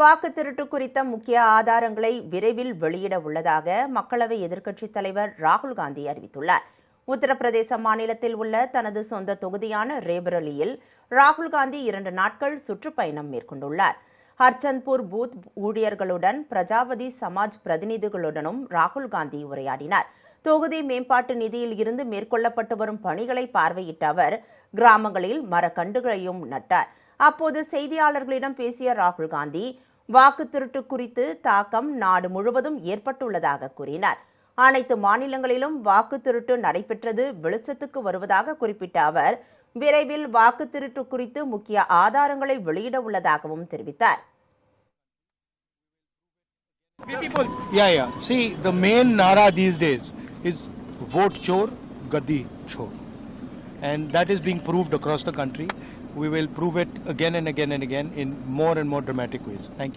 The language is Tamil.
வாக்கு திருட்டு குறித்த முக்கிய ஆதாரங்களை விரைவில் வெளியிட உள்ளதாக மக்களவை எதிர்க்கட்சித் தலைவர் ராகுல் காந்தி அறிவித்துள்ளார். உத்தரப்பிரதேச மாநிலத்தில் உள்ள தனது சொந்த தொகுதியான ரேபரலியில் ராகுல் காந்தி இரண்டு நாட்கள் சுற்றுப்பயணம் மேற்கொண்டுள்ளார். ஹர்ச்சந்த்பூர் பூத் ஊழியர்களுடன் பிரஜாபதி சமாஜ் பிரதிநிதிகளுடனும் ராகுல் காந்தி உரையாடினார். தொகுதி மேம்பாட்டு நிதியில் இருந்து மேற்கொள்ளப்பட்டு வரும் பணிகளை பார்வையிட்ட அவர் கிராமங்களில் மரக்கன்றுகளையும் நட்டார். அப்போது செய்தியாளர்களிடம் பேசிய ராகுல் காந்தி வாக்கு திருட்டு குறித்து தாக்கம் நாடு முழுவதும் ஏற்பட்டுள்ளதாக கூறினார் அனைத்து மாநிலங்களிலும் வாக்கு திருட்டு நடைபெற்றது வெளிச்சத்துக்கு வருவதாக குறிப்பிட்ட அவர் விரைவில் வாக்கு திருட்டு குறித்து முக்கிய ஆதாரங்களை வெளியிட உள்ளதாகவும் தெரிவித்தார் Yeah, yeah. See, the main nara these days is vote chor, gadi chor. And that is being proved across the country. We will prove it again and again and again in more and more dramatic ways. Thank you.